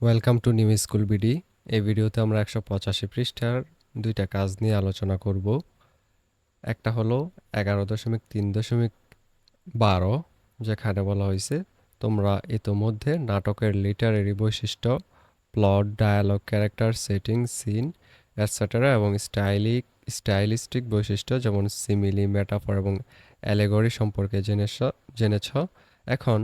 Welcome to new school BD এই ভিডিওতে আমরা একশো পঁচাশি পৃষ্ঠার দুইটা কাজ নিয়ে আলোচনা করব। একটা হলো এগারো দশমিক তিন দশমিক বারো, যেখানে বলা হয়েছে, তোমরা ইতোমধ্যে নাটকের লিটারেরি বৈশিষ্ট্য plot dialogue character setting scene etcetera এবং স্টাইলিক স্টাইলিস্টিক বৈশিষ্ট্য, যেমন সিমিলি মেটাফর এবং অ্যালেগরি সম্পর্কে জেনেছ জেনেছ। এখন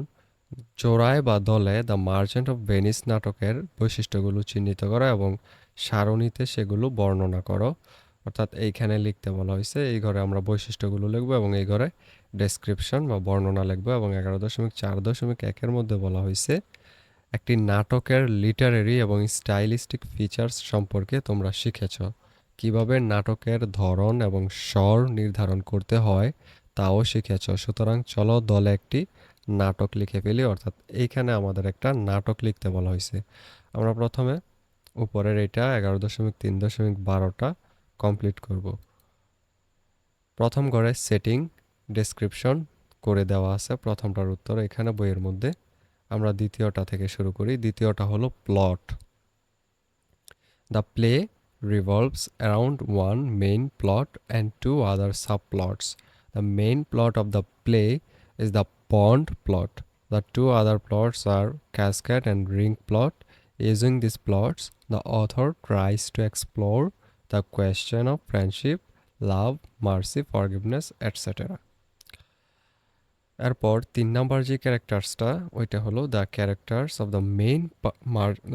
জোড়ায় বা দলে দ্য মার্চেন্ট অফ ভেনিস নাটকের বৈশিষ্ট্যগুলো চিহ্নিত করো এবং সারণীতে সেগুলো বর্ণনা করো। অর্থাৎ এইখানে লিখতে বলা হয়েছে, এই ঘরে আমরা বৈশিষ্ট্যগুলো লিখব এবং এই ঘরে ডেসক্রিপশন বা বর্ণনা লিখব এবং এগারো দশমিক চার দশমিক একের মধ্যে বলা হয়েছে, একটি নাটকের লিটারেরি এবং স্টাইলিস্টিক ফিচার্স সম্পর্কে তোমরা শিখেছ। কীভাবে নাটকের ধরন এবং স্বর নির্ধারণ করতে হয়, তাও শিখেছ। সুতরাং চলো দলে একটি নাটক লিখে ফেলি, অর্থাৎ এইখানে আমাদের একটা নাটক লিখতে বলা হয়েছে। আমরা প্রথমে উপরের এটা এগারো দশমিক তিন দশমিক বারোটা কমপ্লিট করব। প্রথম ঘরে সেটিং ডেসক্রিপশন করে দেওয়া আছে, প্রথমটার উত্তর এখানে বইয়ের মধ্যে। আমরা দ্বিতীয়টা থেকে শুরু করি, দ্বিতীয়টা হলো plot the play revolves around one main plot and two other subplots. The main plot of the play is the pond plot. The two other plots are cascade and ring plot. Using these plots, the author tries to explore the question of friendship, love, mercy, forgiveness, etc. এরপর তিন number যে ক্যারেক্টার্সটা ওইটা হলো the characters of the main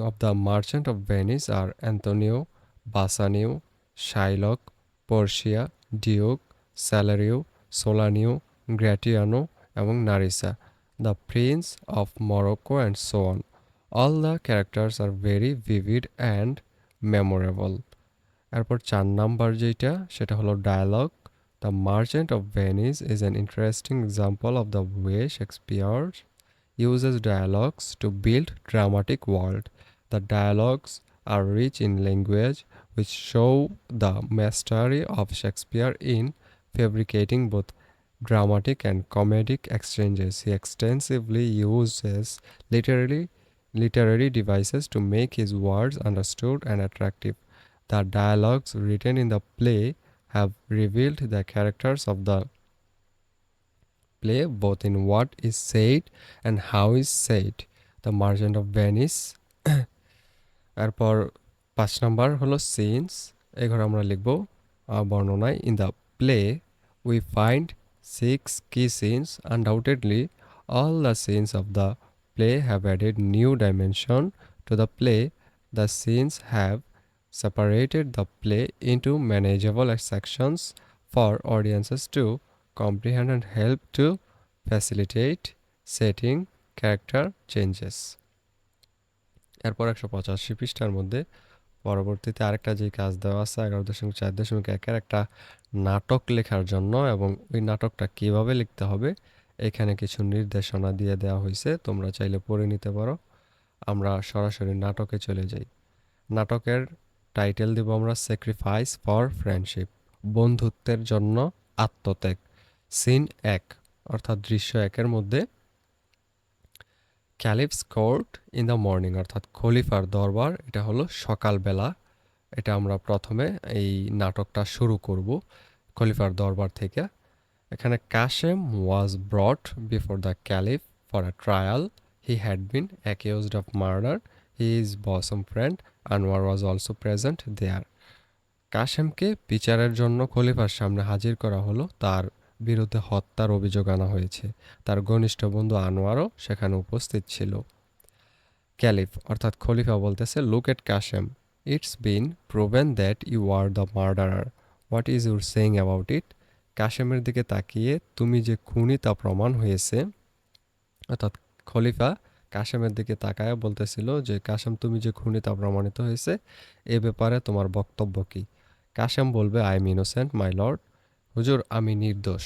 of the Merchant of Venice are Antonio Bassanio Shylock Portia Duke Salerio Solanio Gratiano এবং Nerissa the prince of Morocco and so on all the characters are very vivid and memorable এরপর চার number যেটা সেটা হলো dialogue the Merchant of Venice is an interesting example of the way Shakespeare uses dialogues to build dramatic world. The dialogues are rich in language, which show the mastery of Shakespeare in fabricating both dramatic and comedic exchanges. He extensively uses literary literary devices to make his words understood and attractive. The dialogues written in the play have revealed the characters of the play both in what is said and how is said. The Merchant of Venice এরপর পাঁচ number হলো scenes এই ঘরে আমরা লিখব বর্ণনায় in the play we find six key scenes undoubtedly, all the scenes of the play have added new dimension to the play. The scenes have separated the play into manageable sections for audiences to comprehend and help to facilitate setting character changes এরপর একশো পঁচাশি পৃষ্ঠার মধ্যে পরবর্তীতে আরেকটা যে কাজ দেওয়া আছে এগারো দশমিক চার দশমিক একের একটা নাটক লেখার জন্য এবং ওই নাটকটা কীভাবে লিখতে হবে এখানে কিছু নির্দেশনা দিয়ে দেওয়া হয়েছে। তোমরা চাইলে পড়ে নিতে পারো। আমরা সরাসরি নাটকে চলে যাই। নাটকের টাইটেল দেব আমরা স্যাক্রিফাইস ফর ফ্রেন্ডশিপ বন্ধুত্বের জন্য আত্মত্যাগ। সিন এক, অর্থাৎ দৃশ্য একের মধ্যে Caliph's court in the morning অর্থাৎ খলিফার দরবার, এটা হলো সকালবেলা। এটা আমরা প্রথমে এই নাটকটা শুরু করব খলিফার দরবার থেকে। এখানে Kashem was brought before the caliph for a trial he had been accused of murder he is bosom friend Anwar was also present there কাশেমকে বিচারের জন্য খলিফার সামনে হাজির করা হলো, তার বিরুদ্ধে হত্যার অভিযোগ আনা হয়েছে। তার ঘনিষ্ঠ বন্ধু আনোয়ারও সেখানে উপস্থিত ছিল। ক্যালিফ, অর্থাৎ খলিফা বলতেছে look at Kashem it's been proven that you are the murderer what is your saying about it কাশেমের দিকে তাকিয়ে, তুমি যে খুনি তা প্রমাণ হয়েছে। অর্থাৎ খলিফা কাশেমের দিকে তাকায় বলতেছিল যে, কাশেম, তুমি যে খুনি তা প্রমাণিত হয়েছে, এ ব্যাপারে তোমার বক্তব্য কী? কাশেম বলবে I am innocent my lord হুজুর আমি নির্দোষ।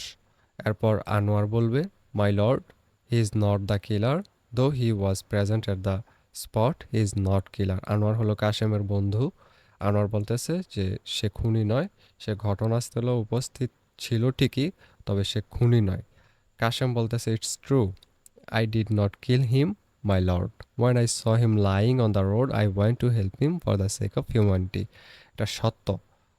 এরপর আনোয়ার বলবে my lord he is not the killer though he was present at the spot he is not killer Anwar হলো কাশেমের বন্ধু। আনোয়ার বলতেছে যে সে খুনি নয় সে ঘটনাস্থলে উপস্থিত ছিল ঠিকই তবে সে খুনি নয়। কাশেম বলতেছে it's true I did not kill him my lord. When I saw him lying on the road, I went to help him for the sake of humanity. এটা সত্য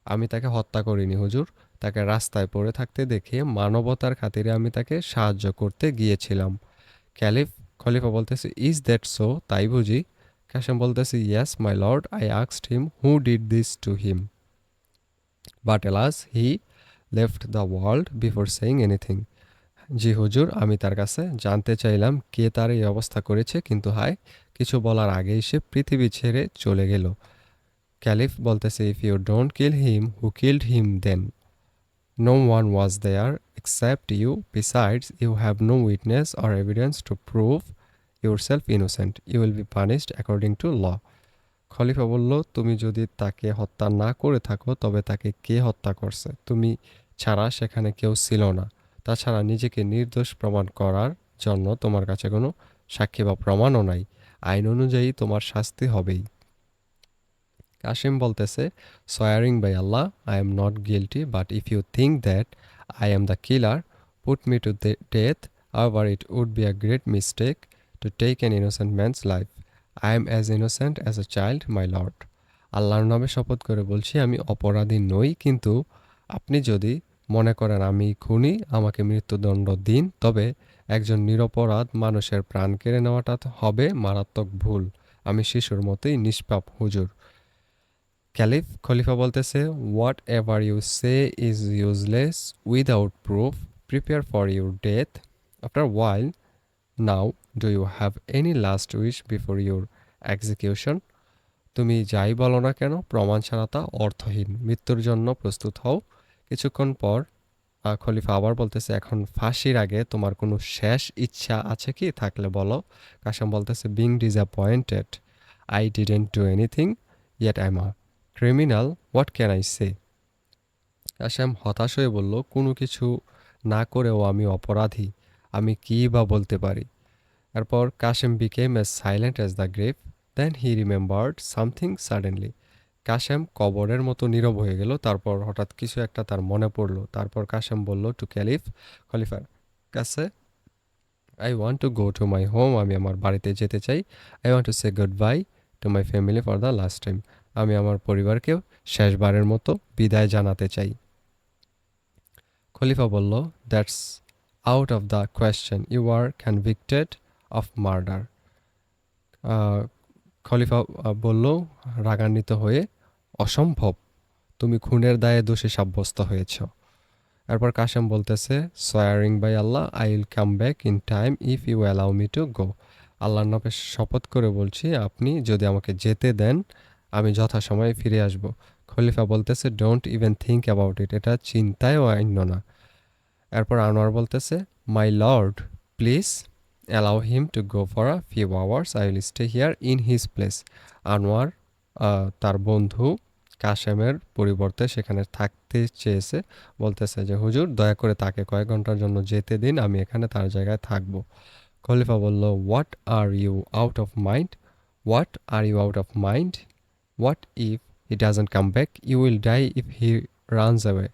আমি তাকে হত্যা করিনি হুজুর। তাকে রাস্তায় পড়ে থাকতে দেখে মানবতার খাতিরে আমি তাকে সাহায্য করতে গিয়েছিলাম। ক্যালিফ, খলিফা বলতেছে ইজ দ্যাট সো তাই বুঝি। কাশেম বলতেছে yes my lord I আক্সড him who did this to him but alas he left the world before saying anything জি হুজুর, আমি তার কাছে জানতে চাইলাম কে তার এই অবস্থা করেছে, কিন্তু হায়, কিছু বলার আগেই সে পৃথিবী ছেড়ে চলে গেল। ক্যালিফ বলতেছে if you don't kill him who killed him then one was there except you besides you have no witness or evidence to prove yourself innocent you will be punished according to law খলিফা বলল, তুমি যদি তাকে হত্যা না করে থাকো, তবে তাকে কে হত্যা করছে? তুমি ছাড়া সেখানে কেউ ছিল না। তাছাড়া নিজেকে নির্দোষ প্রমাণ করার জন্য তোমার কাছে কোনো সাক্ষী বা প্রমাণও নাই। আইন অনুযায়ী তোমার শাস্তি হবেই। কাশিম বলতেছে swearing by Allah I am not guilty but if you think that I am the killer put me to death আবার it would be a great mistake to take an innocent man's life I am as innocent as a child my lord আল্লাহর নামে শপথ করে বলছি, আমি অপরাধী নই, কিন্তু আপনি যদি মনে করেন আমি খুনি, আমাকে মৃত্যুদণ্ড দিন, তবে একজন নিরপরাধ মানুষের প্রাণ কেড়ে নেওয়াটা হবে মারাত্মক ভুল। আমি শিশুর মতোই নিষ্পাপ হুজুর। ক্যালিফ খলিফা বলতেছে whatever you say is useless without proof prepare for your death after while now do you have any last wish before your execution তুমি যাই বলো না কেন, প্রমাণ ছাড়া তা অর্থহীন। মৃত্যুর জন্য প্রস্তুত হও। কিছুক্ষণ পর খলিফা আবার বলতেছে, এখন ফাঁসির আগে তোমার কোনো শেষ ইচ্ছা আছে কি? থাকলে বলো। কাসাম বলতেছে being disappointed I didn't do anything yet I a criminal, what can I say? Kasam হতাশ হয়ে বলল, কোনো কিছু না করেও আমি অপরাধী, আমি কী বা বলতে পারি? এরপর Kashem became as silent as the grave then he remembered something suddenly Kashem কবরের মতো নীরব হয়ে গেল, তারপর হঠাৎ কিছু একটা তার মনে পড়ল, তারপর কাশেম বলল টু ক্যালিফ খলিফার কাছে? I want to go to my home আমি আমার বাড়িতে যেতে চাই। I want to say goodbye to my family for the last time আমি আমার পরিবারকেও শেষবারের মতো বিদায় জানাতে চাই। খলিফা বলল that's out of the question you are convicted of murder খলিফা বলল, রাগান্বিত হয়ে অসম্ভব। তুমি খুনের দায়ে দোষী সাব্যস্ত হয়েছ। এরপর কাশেম বলতেছে swearing by Allah I will come back in time if you allow me to go আল্লাহর নামে শপথ করে বলছি, আপনি যদি আমাকে যেতে দেন আমি যথাসময়ে ফিরে আসব। খলিফা বলতেছে don't even think about it এটা চিন্তায়ও আইন্য না। এরপর আনোয়ার বলতেছে my lord please allow him to go for a few hours I will stay here in his place Anwar তার বন্ধু কাশেমের পরিবর্তে সেখানে থাকতে চেয়েছে। বলতেছে যে, হুজুর, দয়া করে তাকে কয়েক ঘণ্টার জন্য যেতে দিন, আমি এখানে তার জায়গায় থাকব। খলিফা বলল what are you out of mind what are you out of mind what if he doesn't come back you will die if he runs away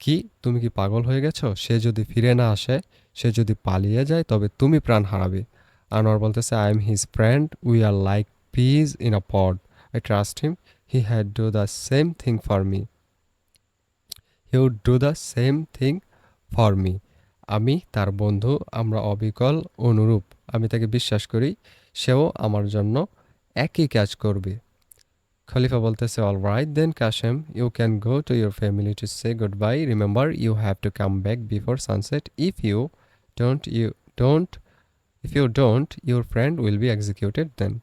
কি? তুমি কি পাগল হয়ে গেছো? সে যদি ফিরে না আসে, সে যদি পালিয়ে যায়, তবে তুমি প্রাণ হারাবে। আনোয়ার বলতেছে I am his friend we are like peas in a pod I trust him he had do the same thing for me he would do the same thing for me আমি, তার বন্ধু, আমরা অবিকল, অনুরূপ। আমি তাকে বিশ্বাস করি, সেও আমার জন্য একই কাজ করবে। খলিফা বলতেছে all right then Kashem you can go to your family to say goodbye remember you have to come back before sunset if you don't you don't if you don't your friend will be executed then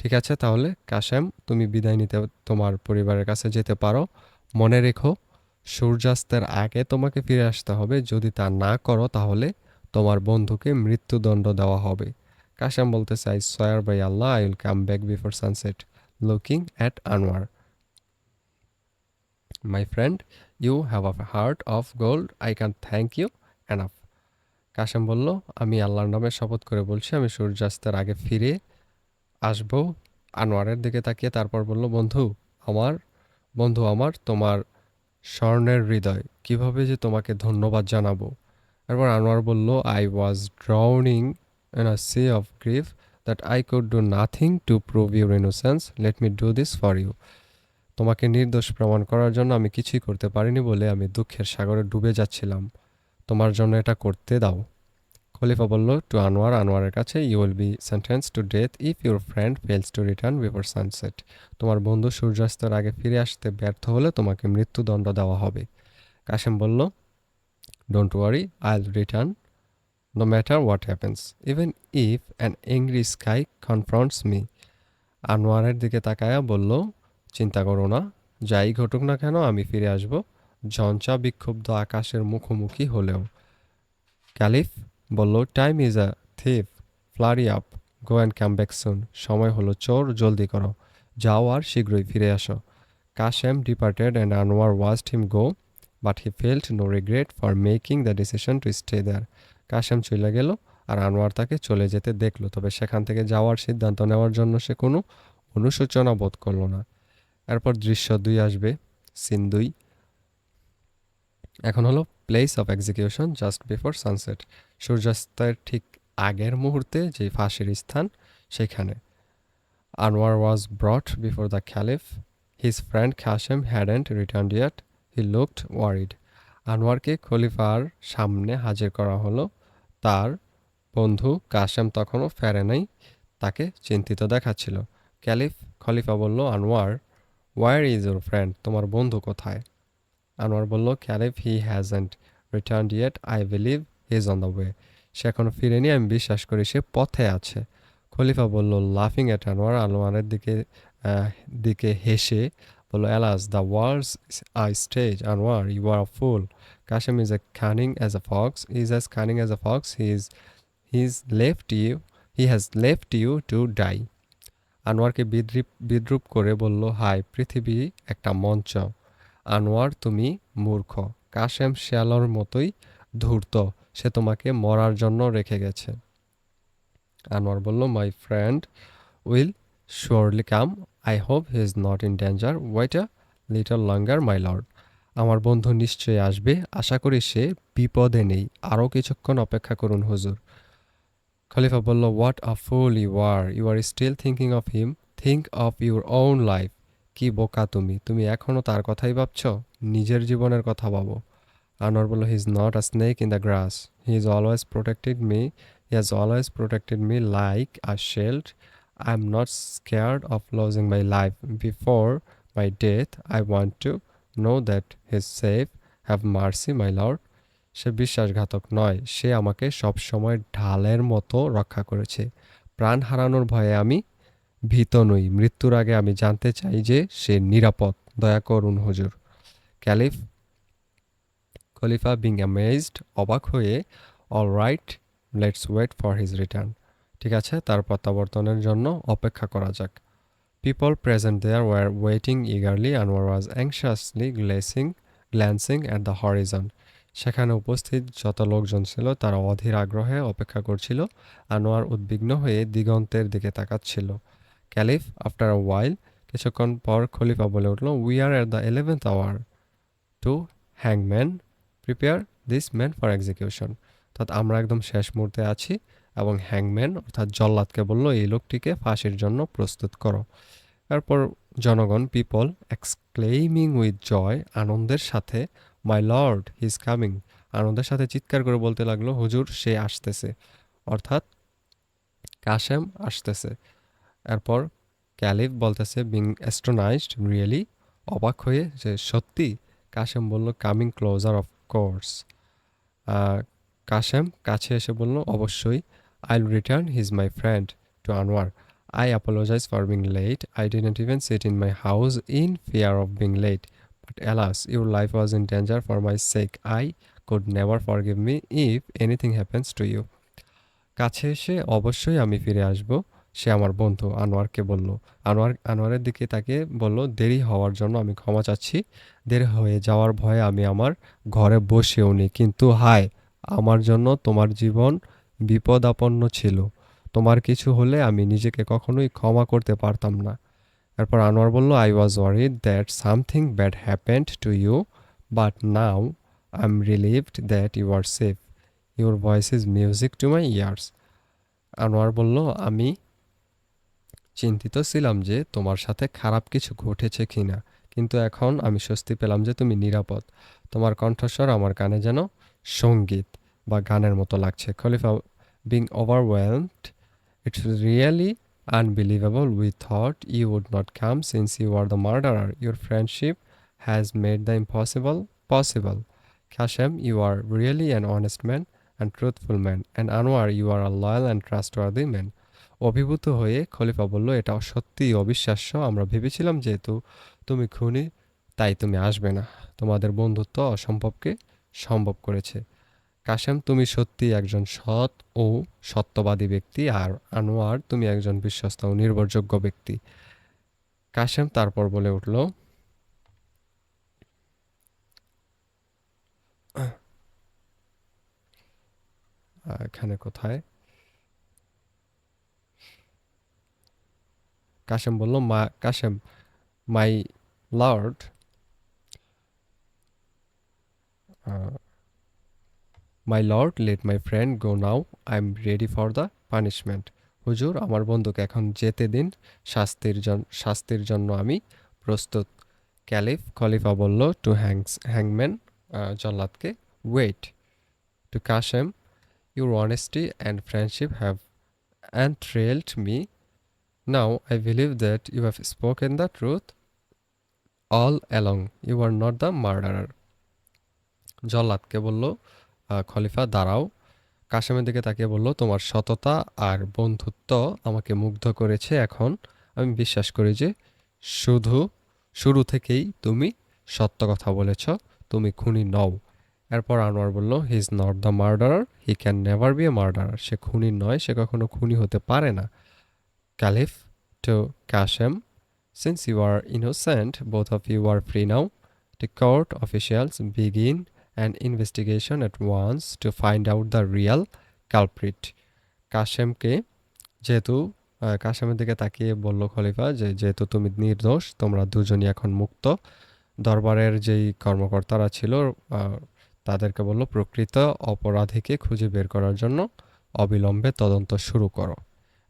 ঠিক আছে, তাহলে কাশেম তুমি বিদায় নিতে, তোমার পরিবারের কাছে যেতে পারো। মনে রেখো, সূর্যাস্তের আগে তোমাকে ফিরে আসতে হবে। যদি তা না করো, তাহলে তোমার বন্ধুকে মৃত্যুদণ্ড দেওয়া হবে। কাশেম বলতেছে I swear by Allah I will come back before sunset looking at Anwar my friend you have a heart of gold I can thank you enough Kashem বলল, আমি আল্লাহর নামে শপথ করে বলছি, আমি সূর্যাস্তের আগে ফিরে আসব আনোয়ারের দিকে তাকিয়ে। তারপর বলল, বন্ধু আমার বন্ধু আমার, তোমার স্বর্ণের হৃদয়, কীভাবে যে তোমাকে ধন্যবাদ জানাব? এরপর আনোয়ার বলল I was drowning in a sea of grief that I could do nothing to prove your innocence let me do this for you তোমাকে নির্দোষ প্রমাণ করার জন্য আমি কিছুই করতে পারিনি বলে আমি দুঃখের সাগরে ডুবে যাচ্ছিলাম। তোমার জন্য এটা করতে দাও। খলিফা বলল টু আনোয়ার আনোয়ারের কাছে you will be sentence to death if your friend fails to return before sunset তোমার বন্ধু সূর্যাস্তের আগে ফিরে আসতে ব্যর্থ হলে তোমাকে মৃত্যুদণ্ড দেওয়া হবে। কাশেম বলল don't worry I will return no matter what happens even if an angry sky confronts me আনোয়ারের দিকে তাকায়া বলল, চিন্তা করো না, যাই ঘটুক না কেন, আমি ফিরে আসব ঝঞ্চা বিক্ষুব্ধ আকাশের মুখোমুখি হলেও। ক্যালিফ বলল time is a thief flurry up go and come back soon সময় হলো, চোর, জলদি করো। যাও আর শীঘ্রই ফিরে আসো। Kashem departed and Anwar watched him go but he felt no regret for making the decision to stay there Kashem চলে গেল আর আনোয়ার তাকে চলে যেতে দেখল। তবে সেখান থেকে যাওয়ার সিদ্ধান্ত নেওয়ার জন্য সে কোনো অনুশোচনা বোধ করল না। এরপর দৃশ্য দুই আসবে, সিন দুই। এখন হলো place of execution just before sunset সূর্যাস্তের ঠিক আগের মুহূর্তে যে ফাঁসির স্থান, সেখানে। Anwar was brought before the caliph his friend Kashem hadn't return yet he looked worried আনোয়ারকে খলিফার সামনে হাজির করা হলো। তার বন্ধু কাশেম তখনও ফেরে নাই, তাকে চিন্তিত দেখাচ্ছিল। ক্যালিফ খলিফা বলল, Anwar where is your friend তোমার বন্ধু কোথায়? আনোয়ার বলল, caliph he has hasn't return yet I believe he is on the way সে এখনও ফিরেনি, আমি বিশ্বাস করি সে পথে আছে। খলিফা বলল লাফিং এট আনোয়ার? আনোয়ারের দিকে দিকে হেসে বলল alas the world's I stage Anwar you are fool Kashem is a cunning as a fox is as cunning as a fox he is he is left you he has left you to die আনোয়ারকে বিদ্রুপ বিদ্রুপ করে বলল high পৃথিবী একটা মঞ্চ। আনোয়ার, তুমি মূর্খ। কাশেম শ্যালর মতোই ধূর্ত। সে তোমাকে মরার জন্য রেখে গেছে। আনোয়ার বলল my friend will surely come I hope he is not in danger wait a little longer my lord আমার বন্ধু নিশ্চয়ই আসবে। আশা করি সে বিপদে নেই। আরও কিছুক্ষণ অপেক্ষা করুন, হুজুর। খলিফা বলল what a fool you are you are still thinking of him think of your own life কি বোকা তুমি? তুমি এখনও তার কথাই ভাবছ? নিজের জীবনের কথা ভাবো? আনোয়ার বলল he is not a snake in the grass he is always protected me he has always protected me like a shield I am not scared of losing my life before my death I want to know that his safe have mercy my lord সে বিশ্বাসঘাতক নয়। সে আমাকে সবসময় ঢালের মতো রক্ষা করেছে। প্রাণ হারানোর ভয়ে আমি ভীত নই। মৃত্যুর আগে আমি জানতে চাই যে সে নিরাপদ। দয়া করুন, হুজুর। ক্যালিফ, খলিফা বিং অ্যামেজড অবাক হয়ে all right let's wait for his return ঠিক আছে, তার প্রত্যাবর্তনের জন্য অপেক্ষা করা যাক। People present there were waiting eagerly Anwar was anxiously glancing glancing at the horizon সেখানে উপস্থিত যত লোকজন ছিল, তারা অধীর আগ্রহে অপেক্ষা করছিল আনোয়ার উদ্বিগ্ন হয়ে দিগন্তের দিকে তাকাচ্ছিল। ক্যালিফ আফটার আ ওয়াইল কিছুক্ষণ পর খলিফা বলে উঠল we are at the eleventh hour to হ্যাংম্যান prepare this man for execution অর্থাৎ আমরা একদম শেষ মুহূর্তে আছি। এবং হ্যাংম্যান, অর্থাৎ জল্লাদকে বলল, এই লোকটিকে ফাঁসির জন্য প্রস্তুত করো। তারপর জনগণ পিপল এক্সক্লেইমিং উইথ জয় আনন্দের সাথে my lord he is coming আনন্দের সাথে চিৎকার করে বলতে লাগল, হুজুর, সে আসতেছে। অর্থাৎ কাশেম আসতেছে। এরপর ক্যালিফ বলতেছে বিং অ্যাস্ট্রোনাইজড রিয়েলি অবাক হয়ে যে, সত্যি? কাশেম বলল coming closer of course Kashem কাছে এসে বলল, অবশ্যই। Return his my friend to Anwar I apologize for being late I didn't even sit in my house in fear of being late but alas your life was in danger for my sake I could never forgive me if anything happens to you কাছে এসে অবশ্যই আমি ফিরে আসব, সে আমার বন্ধু আনোয়ারকে বলল। আনোয়ার, আনোয়ারের দিকে তাকে বলল, দেরি হওয়ার জন্য আমি ক্ষমা চাচ্ছি। দেরি হয়ে যাওয়ার ভয়ে আমি আমার ঘরে বসেও নি কিন্তু হায়, আমার জন্য তোমার জীবন বিপদাপন্ন ছিল। তোমার কিছু হলে আমি নিজেকে কখনোই ক্ষমা করতে পারতাম না। এরপর আনোয়ার বলল I was worried that something bad happened to you but now I am relieved that you are safe your voice is music to my ears Anwar বলল, আমি চিন্তিত ছিলাম যে তোমার সাথে খারাপ কিছু ঘটেছে কিনা, কিন্তু এখন আমি স্বস্তি পেলাম যে তুমি নিরাপদ। তোমার কণ্ঠস্বর আমার কানে যেন সংগীত বা গানের মতো লাগছে। খলিফা being overwhelmed it's really unbelievable we thought you would not come since you are the murderer your friendship has made the impossible possible Kashem, you are really an honest man and truthful man, and Anwar, you are a loyal and trustworthy man. অভিভূত হয়ে খলিফা বলল এটা সত্যিই অবিশ্বাস্য। আমরা ভেবেছিলাম যেহেতু তুমি খুনি তাই তুমি আসবে না। তোমাদের বন্ধুত্ব অসম্ভবকে সম্ভব করেছে। কাশেম, তুমি সত্যি একজন সৎ ও সত্যবাদী ব্যক্তি, আর আনোয়ার, তুমি একজন বিশ্বস্ত ও নির্ভরযোগ্য ব্যক্তি। কাশেম তারপর বলে উঠল এখানে কোথায়? কাশেম বলল, মা, Kashem my lord my lord let my friend go now I am ready for the punishment হুজুর, আমার বন্ধুকে এখন যেতে দিন। শাস্তির শাস্তির জন্য আমি প্রস্তুত। ক্যালিফ, খলিফা বলল টু হ্যাংস হ্যাংম্যান জল্লাদকে wait to Kashem your honesty and friendship have and enthralled me. Now I believe that you have spoken the truth all along you are not the murderer. জল্লাদকে বলল খলিফা দাঁড়াও। কাশেমের দিকে তাকিয়ে বলল তোমার সততা আর বন্ধুত্ব আমাকে মুগ্ধ করেছে এখন। আমি বিশ্বাস করি যে শুধু শুরু থেকেই তুমি সত্য কথা বলেছ। তুমি খুনি নও। এরপর আনোয়ার বলল he is not the murderer he can never be a murderer সে খুনি নয় সে কখনো খুনি হতে পারে না। Caliph to Kashem, since you are innocent both of you are free now. The court officials begin an investigation at once to find out the real culprit. কাশেমকে যেহেতু কাশেমের দিকে তাকিয়ে বলল খলিফা যে, যেহেতু তুমি নির্দোষ, তোমরা দুজনই এখন মুক্ত। দরবারের যেই কর্মকর্তারা ছিল তাদেরকে বলল, প্রকৃত অপরাধীকে খুঁজে বের করার জন্য অবিলম্বে তদন্ত শুরু করো।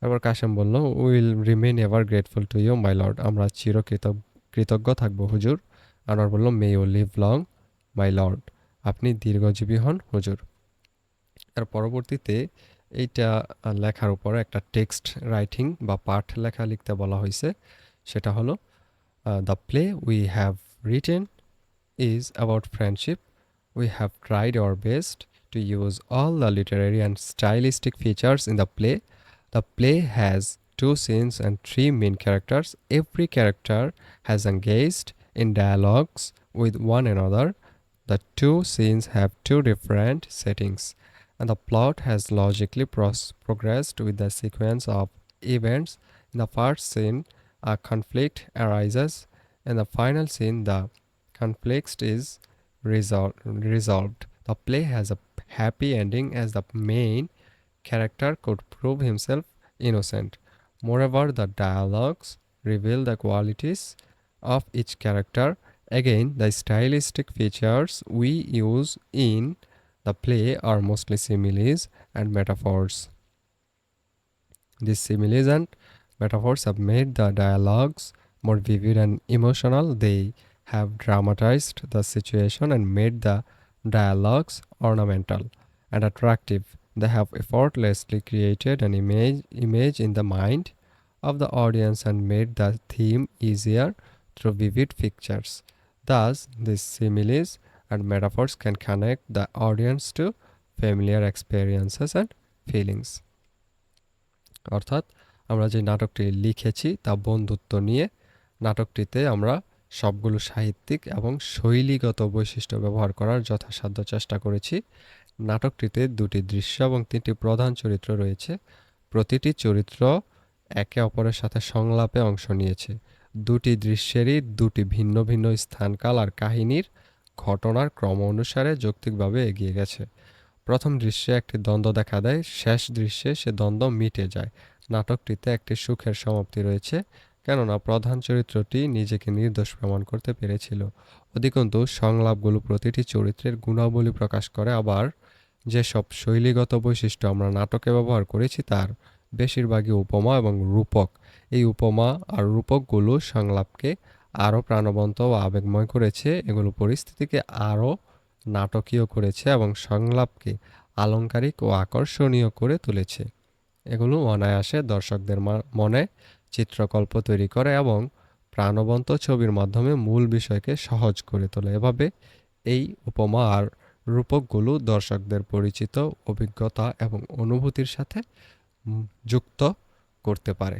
এবার কাশেম বলল, will remain ever grateful to you, my lord. আমরা চিরকৃত, কৃতজ্ঞ থাকব, হুজুর। আনোয়ার বলল, may you live long, my lord. আপনি দীর্ঘজীবী হন, হুজুর এর পরবর্তীতে এইটা লেখার উপরে একটা টেক্সট রাইটিং বা পাঠ লেখা লিখতে বলা হয়েছে সেটা হলো the play we have written is about friendship we have tried our best to use all the literary and stylistic features in the play The play has two scenes and three main characters. Every character has engaged in dialogues with one another. The two scenes have two different settings, and the plot has logically progressed with the sequence of events. In the first scene, a conflict arises. And in the final scene, the conflict is resol- resolved. The play has a happy ending as the main character could prove himself innocent. Moreover, the dialogues reveal the qualities of each character. Again, the stylistic features we use in the play are mostly similes and metaphors. These similes and metaphors have made the dialogues more vivid and emotional. They have dramatized the situation and made the dialogues ornamental and attractive. They have effortlessly created an image, image in the mind of the audience and made the theme easier through vivid pictures. Thus, these similes and metaphors can connect the audience to familiar experiences and feelings. অর্থাৎ আমরা যে নাটকটি লিখেছি তা বন্ধুত্ব নিয়ে নাটকটিতে আমরা সবগুলো সাহিত্যিক এবং শৈলীগত বৈশিষ্ট্য ব্যবহার করার যথাসাধ্য চেষ্টা করেছি। নাটকটিতে দুটি দৃশ্য এবং তিনটি প্রধান চরিত্র রয়েছে। প্রতিটি চরিত্র একে অপরের সাথে সংলাপে অংশ নিয়েছে। দুটি দৃশ্যেরই দুটি ভিন্ন ভিন্ন স্থানকাল আর কাহিনীর ঘটনার ক্রম অনুসারে যৌক্তিকভাবে এগিয়ে গেছে। প্রথম দৃশ্যে একটি দ্বন্দ্ব দেখা দেয়, শেষ দৃশ্যে সে দ্বন্দ্ব মিটে যায়। নাটকটিতে একটি সুখের সমাপ্তি রয়েছে, কেননা প্রধান চরিত্রটি নিজেকে নির্দোষ প্রমাণ করতে পেরেছিল। অধিকন্তু, সংলাপগুলো প্রতিটি চরিত্রের গুণাবলী প্রকাশ করে, আবার যেসব শৈলীগত বৈশিষ্ট্য আমরা নাটকে ব্যবহার করেছি, তার বেশিরভাগই উপমা এবং রূপক এই উপমা আর রূপকগুলো সংলাপকে আরও প্রাণবন্ত ও আবেগময় করেছে। এগুলো পরিস্থিতিকে আরও নাটকীয় করেছে এবং সংলাপকে আলংকারিক ও আকর্ষণীয় করে তুলেছে। এগুলো অনায়াসে দর্শকদের মনে চিত্রকল্প তৈরি করে এবং প্রাণবন্ত ছবির মাধ্যমে মূল বিষয়কে সহজ করে তোলে। এভাবে এই উপমা আর রূপকগুলো দর্শকদের পরিচিত, অভিজ্ঞতা এবং অনুভূতির সাথে যুক্ত করতে পারে।